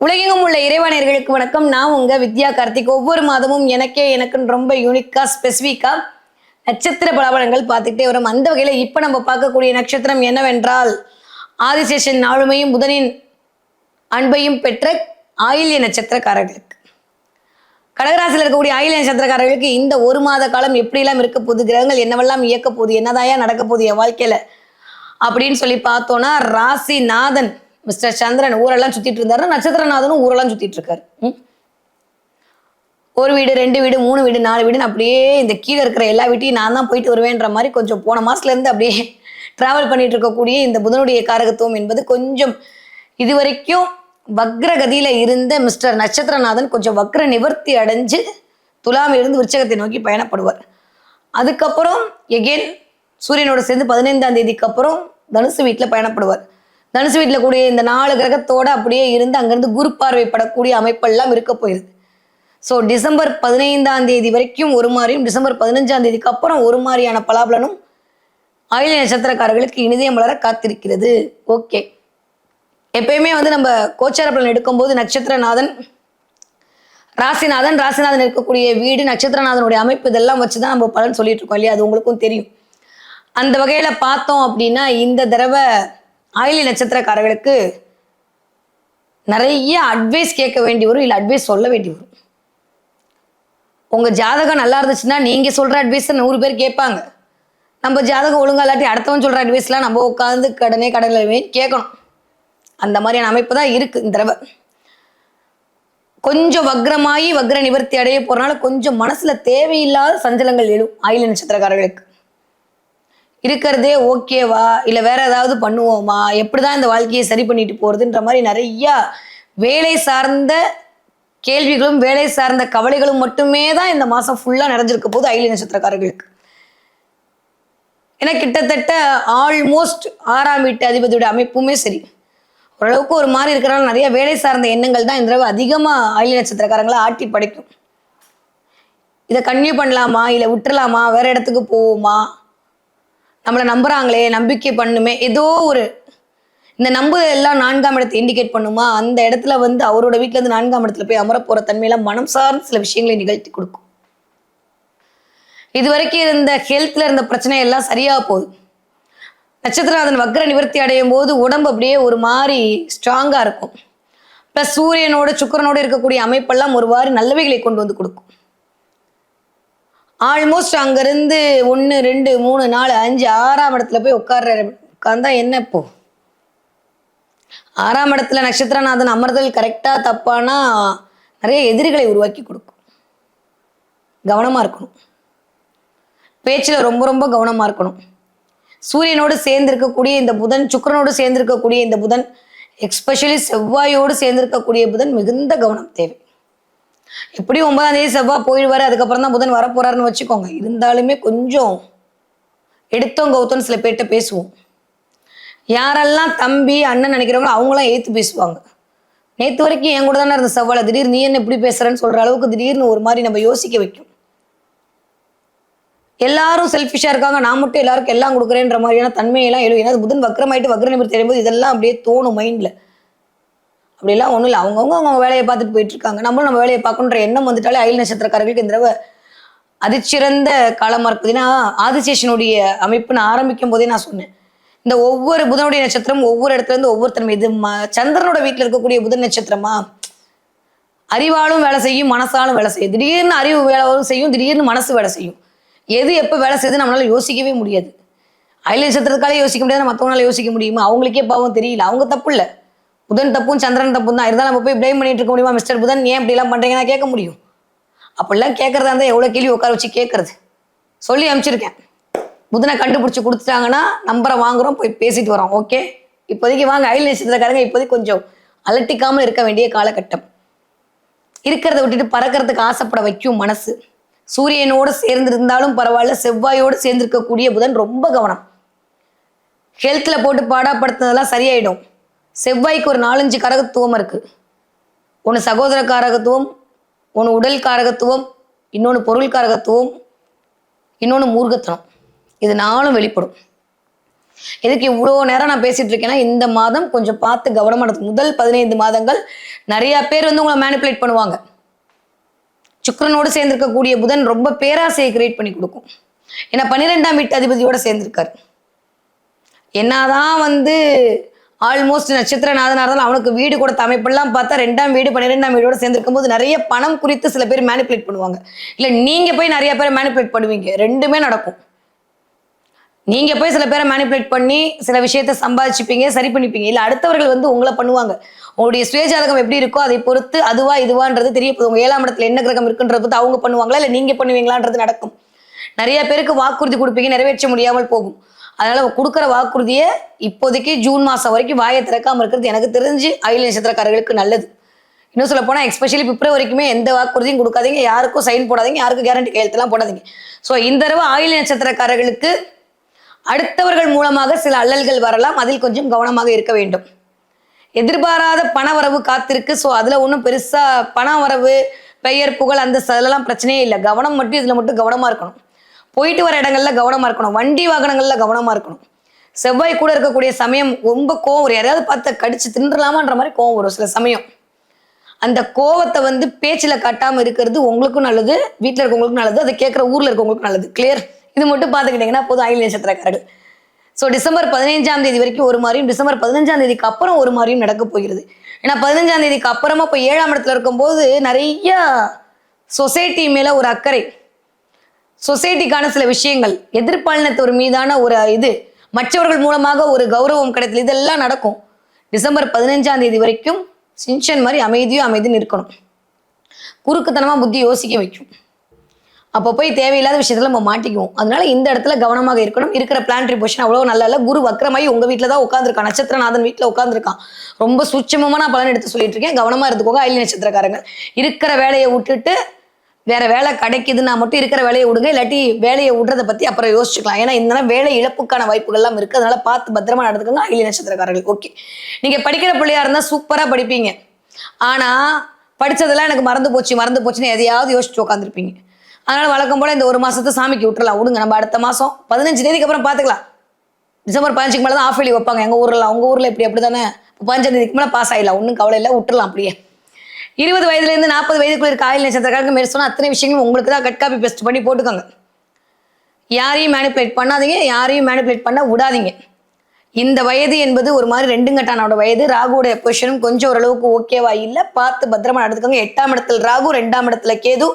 உலகெங்கும் உள்ள இறைவனர்களுக்கு வணக்கம். நான் உங்க வித்யா கார்த்திக். ஒவ்வொரு மாதமும் எனக்கே எனக்குன்னு ரொம்ப யூனிக்கா ஸ்பெசிஃபிக்கா நட்சத்திர பலாபலங்கள் பார்த்துக்கிட்டே வரும். அந்த வகையில இப்ப நம்ம பார்க்கக்கூடிய நட்சத்திரம் என்னவென்றால் ஆதிசேஷன் ஆளுமையும் புதனின் அன்பையும் பெற்ற ஆயில்ய நட்சத்திரக்காரர்களுக்கு. கடகராசியில் இருக்கக்கூடிய ஆயில்ய நட்சத்திரக்காரர்களுக்கு இந்த ஒரு மாத காலம் எப்படியெல்லாம் இருக்க போகுது கிரகங்கள் என்னவெல்லாம் இயக்க போகுது என்னதாயா நடக்க போகுது என் வாழ்க்கையில? அப்படின்னு சொல்லி பார்த்தோம்னா ராசிநாதன். மிஸ்டர் சந்திரன் ஊரெல்லாம் சுத்திட்டு இருந்தாருன்னா நட்சத்திரநாதனும் ஊரெல்லாம் சுத்திட்டு இருக்காரு. ஒரு வீடு ரெண்டு வீடு மூணு வீடு நாலு வீடுன்னு அப்படியே இந்த கீழே இருக்கிற எல்லா வீட்டையும் நான் தான் போயிட்டு வருவேன்ற மாதிரி கொஞ்சம் போன மாசத்துல இருந்து அப்படியே டிராவல் பண்ணிட்டு இருக்கக்கூடிய இந்த புதனுடைய காரகத்துவம் என்பது கொஞ்சம் இதுவரைக்கும் வக்ரகதியில இருந்த மிஸ்டர் நட்சத்திரநாதன் கொஞ்சம் வக்ர நிவர்த்தி அடைஞ்சு துலாம் இருந்து விருச்சகத்தை நோக்கி பயணப்படுவார். அதுக்கப்புறம் எகெயின் சூரியனோட சேர்ந்து பதினைந்தாம் தேதிக்கு அப்புறம் தனுசு வீட்டில் பயணப்படுவார். தனுசு வீட்டில் கூடிய இந்த நாலு கிரகத்தோடு அப்படியே இருந்து அங்கேருந்து குரு பார்வைப்படக்கூடிய அமைப்பெல்லாம் இருக்க போயிருது. ஸோ டிசம்பர் பதினைந்தாம் தேதி வரைக்கும் ஒரு மாதிரியும் டிசம்பர் பதினஞ்சாம் தேதிக்கு அப்புறம் ஒரு மாதிரியான பலாபலனும் ஆயுள நட்சத்திரக்காரர்களுக்கு இனிதயம் வளர காத்திருக்கிறது. ஓகே எப்பயுமே வந்து நம்ம கோச்சார பலன் எடுக்கும்போது நட்சத்திரநாதன் ராசிநாதன் ராசிநாதன் இருக்கக்கூடிய வீடு நட்சத்திரநாதனுடைய அமைப்பு இதெல்லாம் வச்சு தான் நம்ம பலன் சொல்லிட்டு இருக்கோம் இல்லையா? அது உங்களுக்கும் தெரியும். அந்த வகையில் பார்த்தோம் அப்படின்னா இந்த தடவை ஆயிலி நட்சத்திரக்காரர்களுக்கு நிறைய அட்வைஸ் கேட்க வேண்டி வரும் இல்லை அட்வைஸ் சொல்ல வேண்டி வரும். உங்கள் ஜாதகம் நல்லா இருந்துச்சுன்னா நீங்கள் சொல்கிற அட்வைஸை நூறு பேர் கேட்பாங்க. நம்ம ஜாதகம் ஒழுங்கா இல்லாட்டி அடுத்தவன் சொல்கிற அட்வைஸ்லாம் நம்ம உட்காந்து கடனே கடனில் கேட்கணும். அந்த மாதிரியான அமைப்பு தான் இருக்குது இந்த தடவை. கொஞ்சம் வக்ரமாயி வக்ர நிவர்த்தி அடைய போகிறனால கொஞ்சம் மனசில் தேவையில்லாத சஞ்சலங்கள் எழும் ஆயில நட்சத்திரக்காரர்களுக்கு. இருக்கிறதே ஓகேவா? இல்லை வேற ஏதாவது பண்ணுவோமா? எப்படிதான் இந்த வாழ்க்கையை சரி பண்ணிட்டு போறதுன்ற மாதிரி நிறைய வேலை சார்ந்த கேள்விகளும் வேலை சார்ந்த கவலைகளும் மட்டுமே தான் இந்த மாசம் ஃபுல்லா நிறைஞ்சிருக்க போது ஐலி நட்சத்திரக்காரர்களுக்கு. ஏன்னா கிட்டத்தட்ட ஆல்மோஸ்ட் ஆறாம் வீட்டு அதிபதியோட அமைப்புமே சரி. ஓரளவுக்கு ஒரு மாதிரி இருக்கிறனால நிறைய வேலை சார்ந்த எண்ணங்கள் தான் இந்த தடவை அதிகமாக ஆயிலி நட்சத்திரக்காரங்களை ஆட்டி படைக்கும். இதை கன்யூ பண்ணலாமா? இல்லை விட்டுறலாமா? வேற இடத்துக்கு போவோமா? நம்மளை நம்புறாங்களே நம்பிக்கை பண்ணுமே. ஏதோ ஒரு இந்த நம்புதல் எல்லாம் நான்காம் இடத்தை இண்டிகேட் பண்ணுமா? அந்த இடத்துல வந்து அவரோட வீட்டுல இருந்து நான்காம் இடத்துல போய் அமர போற தன்மையெல்லாம் மனம் சார்ந்த சில விஷயங்களை நிகழ்த்தி கொடுக்கும். இது வரைக்கும் இருந்த ஹெல்த்ல இருந்த பிரச்சனை எல்லாம் சரியா போகுது. நட்சத்திரநாதன் வக்ர நிவர்த்தி அடையும் போது உடம்பு அப்படியே ஒரு மாதிரி ஸ்ட்ராங்கா இருக்கும். ப்ளஸ் சூரியனோட சுக்கிரனோட இருக்கக்கூடிய அமைப்பெல்லாம் ஒரு நல்லவைகளை கொண்டு வந்து கொடுக்கும். ஆல்மோஸ்ட் அங்கேருந்து ஒன்று ரெண்டு மூணு நாலு அஞ்சு ஆறாம் இடத்துல போய் உட்கார்ற உட்கார்ந்தா என்ன இப்போ? ஆறாம் இடத்துல நட்சத்திரநாதன் அமர்தல் கரெக்டாக தப்பானா? நிறைய எதிரிகளை உருவாக்கி கொடுக்கும். கவனமாக இருக்கணும். பேச்சில் ரொம்ப ரொம்ப கவனமாக இருக்கணும். சூரியனோடு சேர்ந்திருக்கக்கூடிய இந்த புதன் சுக்கரனோடு சேர்ந்து இருக்கக்கூடிய இந்த புதன் எக்ஸ்பெஷலி செவ்வாயோடு சேர்ந்து இருக்கக்கூடிய புதன் மிகுந்த கவனம் தேவை. எப்படி ஒன்பதாம் தேதி செவ்வாய் போயிடுவாரு அதுக்கப்புறம் தான் புதன் வரப்போறாருன்னு வச்சுக்கோங்க. இருந்தாலுமே கொஞ்சம் எடுத்தோம் கௌத்தம் சில பேர்கிட்ட பேசுவோம். யாரெல்லாம் தம்பி அண்ணன் நினைக்கிறவங்களோ அவங்களாம் ஏத்து பேசுவாங்க. நேத்து வரைக்கும் என் கூட தானே இருந்த செவ்வாழை திடீர்னு நீ என்ன இப்படி பேசுறேன்னு சொல்ற அளவுக்கு திடீர்னு ஒரு மாதிரி நம்ம யோசிக்க வைக்கும். எல்லாரும் செல்ஃபிஷா இருக்காங்க நான் மட்டும் எல்லாருக்கும் எல்லாம் கொடுக்குறேன்ற மாதிரியான தன்மையெல்லாம் எழும் ஏன்னா புதன் வக்கரமாயிட்டு வக்ர தெரியும் தெரியும்போது இதெல்லாம் அப்படியே தோணும் மைண்ட்ல அப்படிலாம் ஒன்றும் இல்லை. அவங்கவுங்க அவங்க வேலையை பார்த்துட்டு போயிட்டு இருக்காங்க நம்மளும் நம்ம வேலையை பார்க்கணுன்ற எண்ணம் வந்துட்டாலே அயல் நட்சத்திரக்காரர்களுக்கு இந்த தடவை அதிச்சிறந்த காலமாக இருக்குது ஏன்னா ஆதிசேஷனுடைய அமைப்பு நான் ஆரம்பிக்கும் போதே நான் சொன்னேன். இந்த ஒவ்வொரு புதனுடைய நட்சத்திரம் ஒவ்வொரு இடத்துல இருந்து ஒவ்வொருத்தரும் இது ம- சந்திரனோட வீட்டில் இருக்கக்கூடிய புதன் நட்சத்திரமா? அறிவாலும் வேலை செய்யும் மனசாலும் வேலை செய்யும். திடீர்னு அறிவு வேலை செய்யும் திடீர்னு மனசு வேலை செய்யும். எது எப்போ வேலை செய்யுது நம்மளால யோசிக்கவே முடியாது. அயல் நட்சத்திரத்துக்காக யோசிக்க முடியாது மற்றவங்களால யோசிக்க முடியுமா? அவங்களுக்கே பாவம் தெரியல. அவங்க தப்பு இல்லை. புதன் தப்பும் சந்திரன் தப்பும் தான். இருந்தாலும் நம்ம போய் பிளேம் பண்ணிட்டு இருக்க முடியுமா மிஸ்டர் புதன்? ஏன் இப்படிலாம் எல்லாம் கேட்க முடியும். அப்படிலாம் கேட்கறதா இருந்தால் எவ்வளோ கேள்வி உட்கார வச்சு கேட்கறது? சொல்லி அனுப்பிச்சிருக்கேன். புதனை கண்டுபிடிச்சி கொடுத்துட்டாங்கன்னா நம்பரை வாங்குறோம் போய் பேசிட்டு வரோம். ஓகே இப்போதைக்கு வாங்க அயல் நட்சத்திரக்காரங்க இப்போதைக்கு கொஞ்சம் அலட்டிக்காமல் இருக்க வேண்டிய காலகட்டம். இருக்கிறத விட்டுட்டு பறக்கிறதுக்கு ஆசைப்பட வைக்கும் மனசு. சூரியனோடு சேர்ந்து இருந்தாலும் பரவாயில்ல செவ்வாயோடு சேர்ந்திருக்கக்கூடிய புதன் ரொம்ப கவனம். ஹெல்த்தில் போட்டு பாடப்படுத்துனதெல்லாம் சரியாயிடும். செவ்வாய்க்கு ஒரு நாலஞ்சு கரகத்துவம் இருக்கு. ஒன்று சகோதர காரகத்துவம் ஒன்று உடல் காரகத்துவம் இன்னொன்று பொருள் காரகத்துவம் இன்னொன்று மூர்கத்தனம் இது நாளும் வெளிப்படும். இதுக்கு இவ்வளோ நேரம் நான் பேசிட்டு இருக்கேன்னா இந்த மாதம் கொஞ்சம் பார்த்து கவனமாக நடக்கும் முதல் பதினைந்து மாதங்கள் நிறைய பேர் வந்து உங்களை மேனிப்புலேட் பண்ணுவாங்க. சுக்கரனோடு சேர்ந்திருக்கக்கூடிய புதன் ரொம்ப பேராசையை கிரியேட் பண்ணி கொடுக்கும். ஏன்னா பன்னிரெண்டாம் வீட்டு அதிபதியோட சேர்ந்திருக்காரு. என்னதான் வந்து ஆல்மோஸ்ட் நட்சத்திரநாதனாக இருந்தாலும் அவனுக்கு வீடு கொடுத்த அமைப்பெல்லாம் பார்த்தா ரெண்டாம் வீடு பன்னிரெண்டாம் வீடோட சேர்ந்திருக்கும் போது நிறைய பணம் குறித்து சில பேர் மேனிப்புலேட் பண்ணுவாங்க. இல்லை நீங்க போய் நிறைய பேரை மேனிப்புலேட் பண்ணுவீங்க. ரெண்டுமே நடக்கும். நீங்க போய் சில பேரை மேனிப்புலேட் பண்ணி சில விஷயத்த சம்பாதிச்சுப்பீங்க சரி பண்ணிப்பீங்க. இல்ல அடுத்தவர்கள் வந்து உங்களை பண்ணுவாங்க. உங்களுடைய சுயஜாதகம் எப்படி இருக்கோ அதை பொறுத்து அதுவா இதுவான்றது தெரிய போகுது உங்கள் ஏழாம் இடத்துல என்ன கிரகம் இருக்குன்றத பொறுத்து அவங்க பண்ணுவாங்களா? இல்லை நீங்க பண்ணுவீங்களான்றது நடக்கும். நிறைய பேருக்கு வாக்குறுதி கொடுப்பீங்க நிறைவேற்ற முடியாமல் போகும். அதனால கொடுக்குற வாக்குறுதியை இப்போதைக்கு ஜூன் மாதம் வரைக்கும் வாயை திறக்காமல் இருக்கிறது எனக்கு தெரிஞ்சு அயில் நட்சத்திரக்காரர்களுக்கு நல்லது. இன்னும் சொல்ல எக்ஸ்பெஷலி எஸ்பெஷலி பிப்ரவரிக்குமே எந்த வாக்குறுதியும் கொடுக்காதீங்க. யாருக்கும் சைன் போடாதீங்க. யாருக்கும் கேரண்டி கையெழுத்தெல்லாம் போடாதீங்க. ஸோ இந்த தடவை ஆயில் நட்சத்திரக்காரர்களுக்கு அடுத்தவர்கள் மூலமாக சில அல்லல்கள் வரலாம். அதில் கொஞ்சம் கவனமாக இருக்க வேண்டும். எதிர்பாராத பண வரவு காத்திருக்கு. ஸோ அதில் ஒன்றும் பெருசாக பண வரவு பெயர் புகழ் அந்த அதெல்லாம் பிரச்சனையே இல்லை. கவனம் மட்டும் இதில் மட்டும் கவனமாக இருக்கணும். போயிட்டு வர இடங்கள்ல கவனமாக இருக்கணும். வண்டி வாகனங்கள்ல கவனமாக இருக்கணும். செவ்வாய் கூட இருக்கக்கூடிய சமயம் ரொம்ப கோவம் வரும். யாரையாவது பார்த்து கடிச்சு தின்றலாமான்ற மாதிரி கோவம் வரும் சில சமயம். அந்த கோவத்தை வந்து பேச்சில் காட்டாமல் இருக்கிறது உங்களுக்கும் நல்லது வீட்டில் இருக்கவங்களுக்கும் நல்லது அதை கேட்குற ஊரில் இருக்கவங்களுக்கும் நல்லது. கிளியர் இது மட்டும் பார்த்துக்கிட்டிங்கன்னா போதும். ஐந்து நட்சத்திரக்காரர்கள். ஸோ டிசம்பர் பதினைஞ்சாம் தேதி வரைக்கும் ஒரு மாதிரியும் டிசம்பர் பதினஞ்சாம் தேதிக்கு அப்புறம் ஒரு மாதிரியும் நடக்க போகிறது. ஏன்னா பதினஞ்சாம் தேதிக்கு அப்புறமா இப்போ ஏழாம் இடத்துல இருக்கும்போது நிறைய சொசைட்டி மேலே ஒரு அக்கறை. சொசைட்டிக்கான சில விஷயங்கள் எதிர்பாலினத்தவர் மீதான ஒரு இது மற்றவர்கள் மூலமாக ஒரு கௌரவம் கிடைத்தல் இதெல்லாம் நடக்கும். டிசம்பர் பதினஞ்சாம் தேதி வரைக்கும் சின்ஷன் மாதிரி அமைதியும் அமைதின்னு இருக்கணும் குறுக்குத்தனமாக புத்தி யோசிக்க வைக்கும். அப்போ போய் தேவையில்லாத விஷயத்தில் நம்ம மாட்டிக்குவோம். அதனால இந்த இடத்துல கவனமாக இருக்கணும். இருக்கிற பிளான்ட்ரி பொசிஷன் அவ்வளோ நல்லா இல்லை. குரு வக்கரமாயி உங்கள் வீட்டில் தான் உட்காந்துருக்கான் நட்சத்திரநாதன் வீட்டில் உட்காந்துருக்கான் ரொம்ப சூட்சமாக நான் பலன் எடுத்து சொல்லிட்டு இருக்கேன். கவனமாக இருந்துக்கோங்க அயல் நட்சத்திரக்காரங்க. இருக்கிற வேலையை விட்டுட்டு வேற வேலை கிடைக்குதுன்னா மட்டும் இருக்கிற வேலையை விடுங்க இல்லாட்டி வேலையை விடுறத பத்தி அப்புறம் யோசிச்சுக்கலாம். ஏன்னா இந்த வேலை இழப்புக்கான வாய்ப்புகள்லாம் இருக்கு. அதனால பார்த்து பத்திரமா நடந்துக்கோங்க அயல் நட்சத்திரக்காரர்கள். ஓகே நீங்க படிக்கிற பிள்ளையா இருந்தா சூப்பரா படிப்பீங்க. ஆனா படிச்சதெல்லாம் எனக்கு மறந்து போச்சு மறந்து போச்சுன்னு எதையாவது யோசிச்சு உட்காந்துருப்பீங்க அதனால வழக்கம் போல இந்த ஒரு மாசத்தை சாமிக்கு விட்டுறலாம். விடுங்க நம்ம அடுத்த மாசம் பதினஞ்சு தேதிக்கு அப்புறம் பாத்துக்கலாம் டிசம்பர் பதினஞ்சுக்கு மேலே தான் ஆஃப் வெளி வைப்பாங்க. எங்க ஊர்ல உங்க ஊர்ல இப்படி அப்படி தானே பதினஞ்சாம் தேதிக்கு மேலே பாஸ் ஆயிடலாம். ஒன்றும் கவலை இல்லை விட்டுறலாம் அப்படியே. இருபது வயதுல இருந்து நாற்பது வயதுக்குள்ள இருக்க ஆயில் நட்சத்திரக்காரங்க மேலே சொன்னா அத்தனை விஷயங்களும் உங்களுக்கு தான் கட் காப்பி பெஸ்ட் பண்ணி போட்டுக்கோங்க. யாரையும் மேனிப்புலேட் பண்ணாதீங்க யாரையும் மேனிப்புலேட் பண்ண விடாதீங்க. இந்த வயது என்பது ஒரு மாதிரி ரெண்டுங்கட்டானோட வயது. ராகுவோட பொசிஷனும் கொஞ்சம் ஓரளவுக்கு ஓகேவா இல்லை. பார்த்து பத்திரமா நடத்துக்கோங்க எட்டாம் இடத்துல ராகு ரெண்டாம் இடத்துல கேது.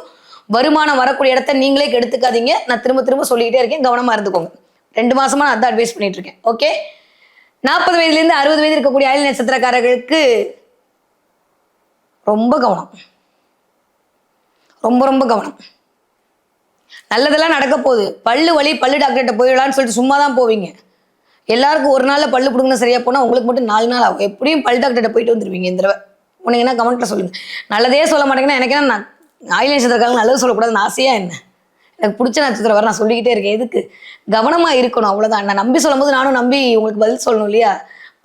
வருமானம் வரக்கூடிய இடத்த நீங்களே கெடுத்துக்காதீங்க. நான் திரும்ப திரும்ப சொல்லிக்கிட்டே இருக்கேன். கவனமா இருந்துக்கோங்க. ரெண்டு மாசமா நான் அதான் அட்வைஸ் பண்ணிட்டு இருக்கேன். ஓகே நாற்பது வயதுலேருந்து அறுபது வயது இருக்கக்கூடிய அயல் நட்சத்திரக்காரர்களுக்கு ரொம்ப கவனம். ரொம்ப ரொம்ப கவனம். நல்லதெல்லாம் நடக்க போகுது. பல்லு வலி பல்லு டாக்டர்கிட்ட போயிடலான்னு சொல்லிட்டு சும்மா தான் போவீங்க. எல்லாருக்கும் ஒரு நாளில் பல்லு பிடுங்கணும் சரியாக போனால் உங்களுக்கு மட்டும் நாலு நாள் ஆகும். எப்படியும் பல் டாக்டர்கிட்ட போயிட்டு வந்துருவீங்க இந்த தடவை. உனக்கு கமெண்ட்டில் சொல்லுங்கள் நல்லதே சொல்ல மாட்டேங்கன்னா எனக்கு என்ன நான் ஆயில் நட்சத்திரக்காரங்க நல்லது சொல்லக்கூடாதுன்னு ஆசையாக என்ன? எனக்கு பிடிச்ச நட்சத்திரம் வர நான் சொல்லிக்கிட்டே இருக்கேன். எதுக்கு? கவனமாக இருக்கணும். அவ்வளோதான் நான் நம்பி சொல்லும்போது நானும் நம்பி உங்களுக்கு பதில் சொல்லணும் இல்லையா?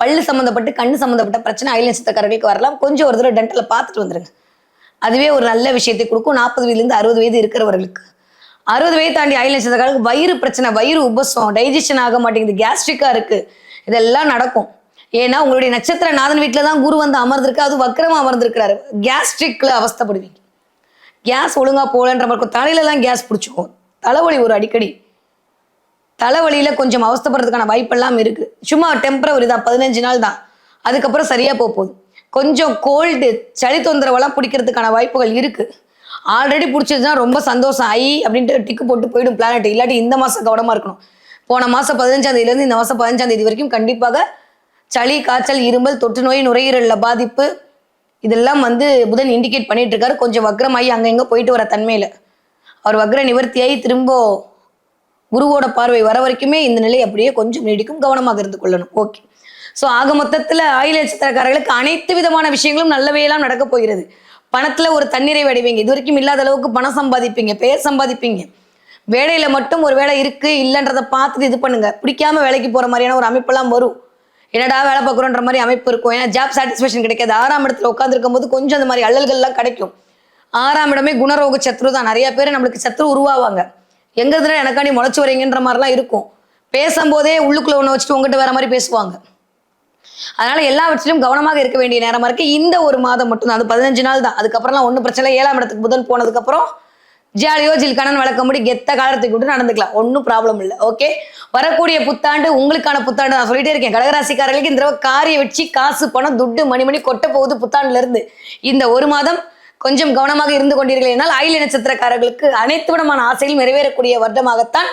பல்லு சம்மந்தப்பட்டு கண்ணு சம்மந்தப்பட்ட பிரச்சனை ஆயில் நட்சத்திரக்காரர்களுக்கு வரலாம். கொஞ்சம் ஒரு தடவை டென்டல்ல பார்த்துட்டு வந்துருங்க. அதுவே ஒரு நல்ல விஷயத்தை கொடுக்கும். நாற்பது வயதுலேருந்து அறுபது வயது இருக்கிறவர்களுக்கு. அறுபது வயது தாண்டி ஆயில் நட்சத்திரக்காரர்களுக்கு வயிறு பிரச்சனை வயிறு உபசம் டைஜஷன் ஆக மாட்டேங்குது. கேஸ்ட்ரிக்காக இருக்குது இதெல்லாம் நடக்கும். ஏன்னா உங்களுடைய நட்சத்திர நாதன் வீட்டில் தான் குரு வந்து அமர்ந்திருக்கு. அது வக்கரமாக அமர்ந்திருக்கிறாரு. கேஸ்ட்ரிக்கில் அவஸ்தைப்படுவீங்க. கேஸ் ஒழுங்காக போகலன்ற மாதிரி இருக்கும். தலையில கேஸ் பிடிச்சிக்கும். தலைவலி ஒரு அடிக்கடி. தலைவலியில கொஞ்சம் அவஸ்தைப்படுறதுக்கான வாய்ப்பெல்லாம் இருக்கு. சும்மா டெம்பரவரி தான் பதினஞ்சு நாள் தான். அதுக்கப்புறம் சரியா போக போகுது. கொஞ்சம் கோல்டு சளி தொந்தரவெல்லாம் பிடிக்கிறதுக்கான வாய்ப்புகள் இருக்கு. ஆல்ரெடி பிடிச்சதுன்னா ரொம்ப சந்தோஷம். ஐ அப்படின்ட்டு டிக்கு போட்டு போயிடும் பிளானட் இல்லாட்டி இந்த மாதம் கவனமாக இருக்கணும். போன மாதம் பதினஞ்சாம் தேதியிலேருந்து இந்த மாதம் பதினஞ்சாம் தேதி வரைக்கும் கண்டிப்பாக சளி காய்ச்சல் இருமல் தொற்று நோய் நுரையீரலில் பாதிப்பு இதெல்லாம் வந்து புதன் இண்டிகேட் பண்ணிட்டு இருக்காரு. கொஞ்சம் வக்ரமாகி அங்கங்கே இங்க போயிட்டு வர தன்மையில். அவர் வக்ர நிவர்த்தியாகி திரும்ப குருவோட பார்வை வர வரைக்குமே இந்த நிலை அப்படியே கொஞ்சம் நீடிக்கும் கவனமாக இருந்து கொள்ளணும். ஓகே ஸோ ஆக மொத்தத்தில் ஆயுள் நட்சத்திரக்காரர்களுக்கு அனைத்து விதமான விஷயங்களும் நல்லவையெல்லாம் நடக்க போகிறது. பணத்தில் ஒரு தண்ணீரை அடைவீங்க. இது வரைக்கும் இல்லாத அளவுக்கு பணம் சம்பாதிப்பீங்க பெயர் சம்பாதிப்பீங்க. வேலையில மட்டும் ஒரு வேலை இருக்கு இல்லைன்றதை பார்த்துட்டு இது பண்ணுங்க. பிடிக்காம வேலைக்கு போற மாதிரியான ஒரு அமைப்பெல்லாம் வரும். என்னடா வேலை பார்க்குறோன்ற மாதிரி அமைப்பு இருக்கும். ஏன்னா ஜாப் சாட்டிஸ்ஃபேக்ஷன் கிடைக்காது. ஆறாம் இடத்துல உட்காந்துருக்கும் போது கொஞ்சம் அந்த மாதிரி அல்லல்கள்லாம் கிடைக்கும். ஆறாம் இடமே குணரோக சத்ரு தான் நிறைய பேர் நம்மளுக்கு சத்ரு உருவாவாங்க. எங்க இருந்தா எனக்காண்டி முளைச்சு வரீங்கன்ற மாதிரிலாம் இருக்கும். பேசும்போதே உள்ளுக்குள்ள ஒன்று வச்சுட்டு உங்ககிட்ட வேற மாதிரி பேசுவாங்க. அதனால எல்லாவற்றிலும் கவனமாக இருக்க வேண்டிய நேரமா இருக்கு. இந்த ஒரு மாதம் மட்டும் தான். அது பதினஞ்சு நாள் தான். அதுக்கப்புறம்லாம் ஒன்றும் பிரச்சனை இல்லை. ஏழாம் இடத்துக்கு புதன் போனதுக்கப்புறம் ஜாலியோ ஜில்கணன் வழக்கம்படி கெத்த காலத்துக்கு விட்டு நடந்துக்கலாம். ஒன்றும் ப்ராப்ளம் இல்லை. ஓகே வரக்கூடிய புத்தாண்டு உங்களுக்கான புத்தாண்டு நான் சொல்லிட்டே இருக்கேன். கடகராசிக்காரர்களுக்கு இந்த தடவை காரிய வச்சு காசு பணம் துட்டு மணி மணி கொட்ட போகுது புத்தாண்டுல இருந்து. இந்த ஒரு மாதம் கொஞ்சம் கவனமாக இருந்து கொண்டீர்கள் என்றால் ஆயில நட்சத்திரக்காரர்களுக்கு அனைத்து விதமான ஆசையில் நிறைவேறக்கூடிய வருடமாகத்தான்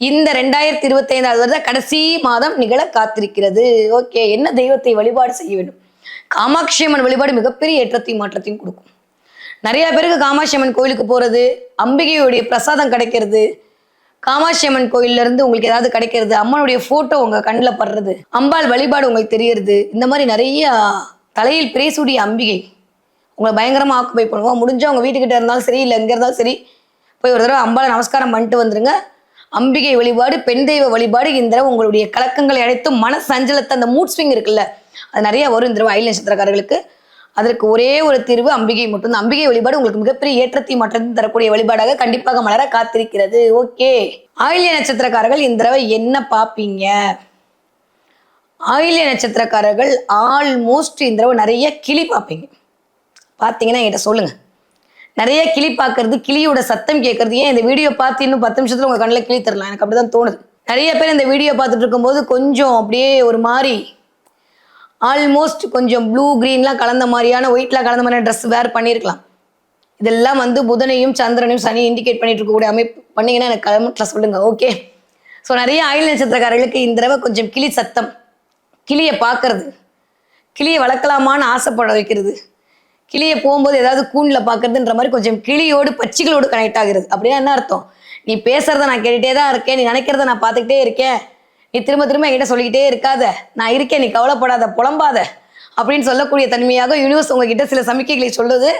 இந்த ரெண்டாயிரத்தி இருபத்தி ஐந்தாவது வருட கடைசி மாதம் நிகழ காத்திருக்கிறது. ஓகே என்ன தெய்வத்தை வழிபாடு செய்ய வேண்டும்? காமாட்சி அம்மன் வழிபாடு மிகப்பெரிய ஏற்றத்தையும் மாற்றத்தையும் கொடுக்கும். நிறைய பேருக்கு காமாட்சி அம்மன் கோயிலுக்கு போறது அம்பிகையுடைய பிரசாதம் கிடைக்கிறது. காமாட்சி அம்மன் கோயில்ல இருந்து உங்களுக்கு ஏதாவது கிடைக்கிறது அம்மனுடைய போட்டோ உங்க கண்ணில் படுறது அம்பாள் வழிபாடு உங்களுக்கு தெரியறது இந்த மாதிரி நிறைய தலையில் பிரேசூடிய அம்பிகை உங்களை பயங்கரமாக ஆக்குபை பண்ணுவோம். முடிஞ்சு அவங்க வீட்டுக்கிட்ட இருந்தாலும் சரி இல்லை எங்கே இருந்தாலும் சரி போய் ஒரு தடவை அம்பாவை நமஸ்காரம் பண்ணிட்டு வந்துருங்க. அம்பிகை வழிபாடு பெண் தெய்வ வழிபாடு இந்த தடவை உங்களுடைய கலக்கங்களை அழைத்தும் மன சஞ்சலத்தை அந்த மூட் ஸ்விங் இருக்குல்ல அது நிறைய வரும் இந்த தடவை ஐல் நட்சத்திரக்காரர்களுக்கு. அதற்கு ஒரே ஒரு தீர்வு அம்பிகை மட்டும் அம்பிகை வழிபாடு உங்களுக்கு மிகப்பெரிய ஏற்றத்தை மாற்றத்தையும் தரக்கூடிய வழிபாடாக கண்டிப்பாக மலர காத்திருக்கிறது. ஓகே. ஆயில்ய நட்சத்திரக்காரர்கள் இந்த தடவை என்ன பார்ப்பீங்க ஆயில்ய நட்சத்திரக்காரர்கள் ஆல்மோஸ்ட் இந்த தடவை நிறைய கிளி பார்ப்பீங்க பார்த்தீங்கன்னா என்கிட்ட சொல்லுங்க. நிறைய கிளி பார்க்கறது கிளியோட சத்தம் கேட்கறது ஏன் இந்த வீடியோ பார்த்து இன்னும் பத்து நிமிஷத்துல உங்க கண்ணில் கிளி தரலாம்? எனக்கு அப்படிதான் தோணுது. நிறைய பேர் இந்த வீடியோ பார்த்துட்டு இருக்கும்போது கொஞ்சம் அப்படியே ஒரு மாதிரி ஆல்மோஸ்ட் கொஞ்சம் ப்ளூ க்ரீன்லாம் கலந்த மாதிரியான ஒயிட்லாம் கலந்த மாதிரியான ட்ரெஸ் வேர் பண்ணியிருக்கலாம். இதெல்லாம் வந்து புதனையும் சந்திரனையும் சனி இண்டிகேட் பண்ணிட்டு இருக்கக்கூடிய அமைப்பு. பண்ணீங்கன்னா எனக்கு கமெண்ட்ல சொல்லுங்க ஓகே ஸோ நிறைய ஆயுள் நட்சத்திரக்காரர்களுக்கு இந்த தடவை கொஞ்சம் கிளி சத்தம். கிளியை பார்க்கறது. கிளியை வளர்க்கலாமான்னு ஆசைப்பட வைக்கிறது. கிளியை போகும்போது ஏதாவது கூண்டில் பார்க்கறதுன்ற மாதிரி கொஞ்சம் கிளியோடு பச்சிகளோடு கனெக்ட் ஆகுறது. அப்படின்னா என்ன அர்த்தம்? நீ பேசுறத நான் கேட்டுட்டே தான் இருக்கேன் நீ நினைக்கிறத நான் பார்த்துக்கிட்டே இருக்கேன். நீ திரும்ப திரும்ப என்கிட்ட சொல்லிக்கிட்டே இருக்காத. நான் இருக்கேன் நீ கவலைப்படாத புலம்பாத. அப்படின்னு சொல்லக்கூடிய தன்மையாக யூனிவர்ஸ் உங்ககிட்ட சில சமிக்கைகளை சொல்லுது.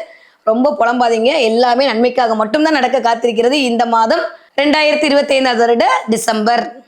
ரொம்ப புலம்பாதீங்க. எல்லாமே நன்மைக்காக மட்டும்தான் நடக்க காத்திருக்கிறது இந்த மாதம் ரெண்டாயிரத்தி இருபத்தி ஐந்தாவது வருட டிசம்பர்.